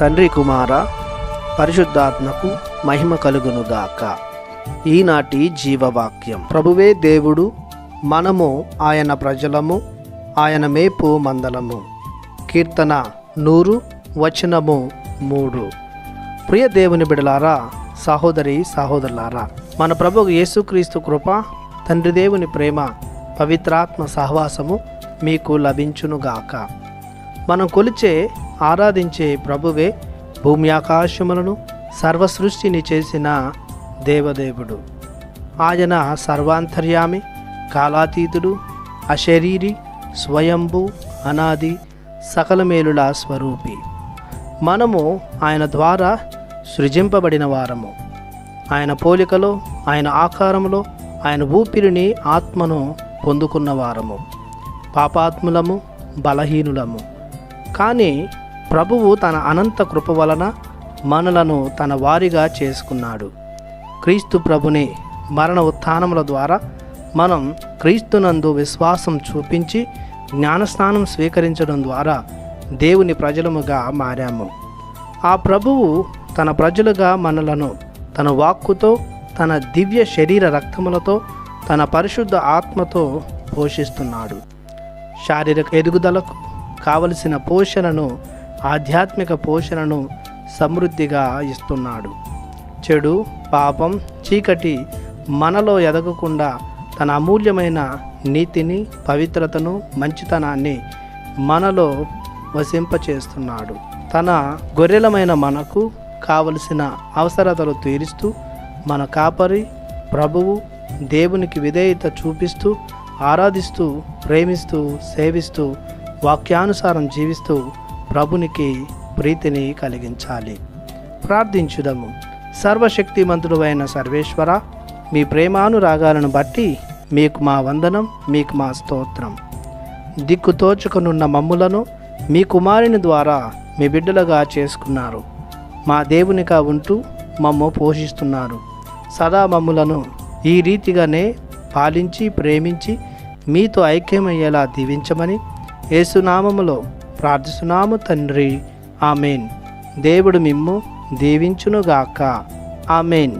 తండ్రి కుమార పరిశుద్ధాత్మకు మహిమ కలుగునుగాక. ఈనాటి జీవవాక్యం. ప్రభువే దేవుడు మనము ఆయన ప్రజలము ఆయన మేపు మందలము. కీర్తన నూరు వచనము మూడు. ప్రియ దేవుని బిడలారా సహోదరి సహోదరులారా మన ప్రభు యేసుక్రీస్తు కృప తండ్రి దేవుని ప్రేమ పవిత్రాత్మ సహవాసము మీకు లభించునుగాక. మనం కొలిచే ఆరాధించే ప్రభువే భూమి ఆకాశములను సర్వసృష్టిని చేసిన దేవదేవుడు. ఆయన సర్వాంతర్యామి కాలాతీతుడు అశరీరి స్వయంభు అనాది సకల మేలుల స్వరూపి. మనము ఆయన ద్వారా సృజింపబడిన వారము. ఆయన పోలికలో ఆయన ఆకారములో ఆయన ఊపిరిని ఆత్మను పొందుకున్న వారము. పాపాత్ములము బలహీనులము. కానీ ప్రభువు తన అనంత కృప వలన మనలను తన వారిగా చేసుకున్నాడు. క్రీస్తు ప్రభుని మరణ ఉత్థానముల ద్వారా మనం క్రీస్తునందు విశ్వాసం చూపించి జ్ఞానస్నానం స్వీకరించడం ద్వారా దేవుని ప్రజలముగా మారాము. ఆ ప్రభువు తన ప్రజలుగా మనలను తన వాక్కుతో తన దివ్య శరీర రక్తములతో తన పరిశుద్ధ ఆత్మతో పోషిస్తున్నాడు. శారీరక ఎదుగుదలకు కావలసిన పోషణను ఆధ్యాత్మిక పోషణను సమృద్ధిగా ఇస్తున్నాడు. చెడు పాపం చీకటి మనలో ఎదగకుండా తన అమూల్యమైన నీతిని పవిత్రతను మంచితనాన్ని మనలో వసింపచేస్తున్నాడు తన గొర్రెలమైన మనకు కావలసిన అవసరతలు తీరుస్తూ మన కాపరి ప్రభువు దేవునికి విధేయత చూపిస్తూ ఆరాధిస్తూ ప్రేమిస్తూ సేవిస్తూ వాక్యానుసారం జీవిస్తూ ప్రభునికి ప్రీతిని కలిగించాలి. ప్రార్థించుదము. సర్వశక్తిమంతుడు అయిన సర్వేశ్వర మీ ప్రేమానురాగాలను బట్టి మీకు మా వందనం మీకు మా స్తోత్రం. దిక్కు తోచుకునున్న మమ్ములను మీ కుమారుని ద్వారా మీ బిడ్డలుగా చేసుకున్నారు. మా దేవునిగా ఉంటూ మమ్ము పోషిస్తున్నారు. సదా మమ్ములను ఈ రీతిగానే పాలించి ప్రేమించి మీతో ఐక్యమయ్యేలా దీవించమని యేసునామములో ప్రార్థిస్తున్నాము తండ్రి. ఆమెన్. దేవుడు మిమ్ము దీవించునుగాక. ఆమెన్.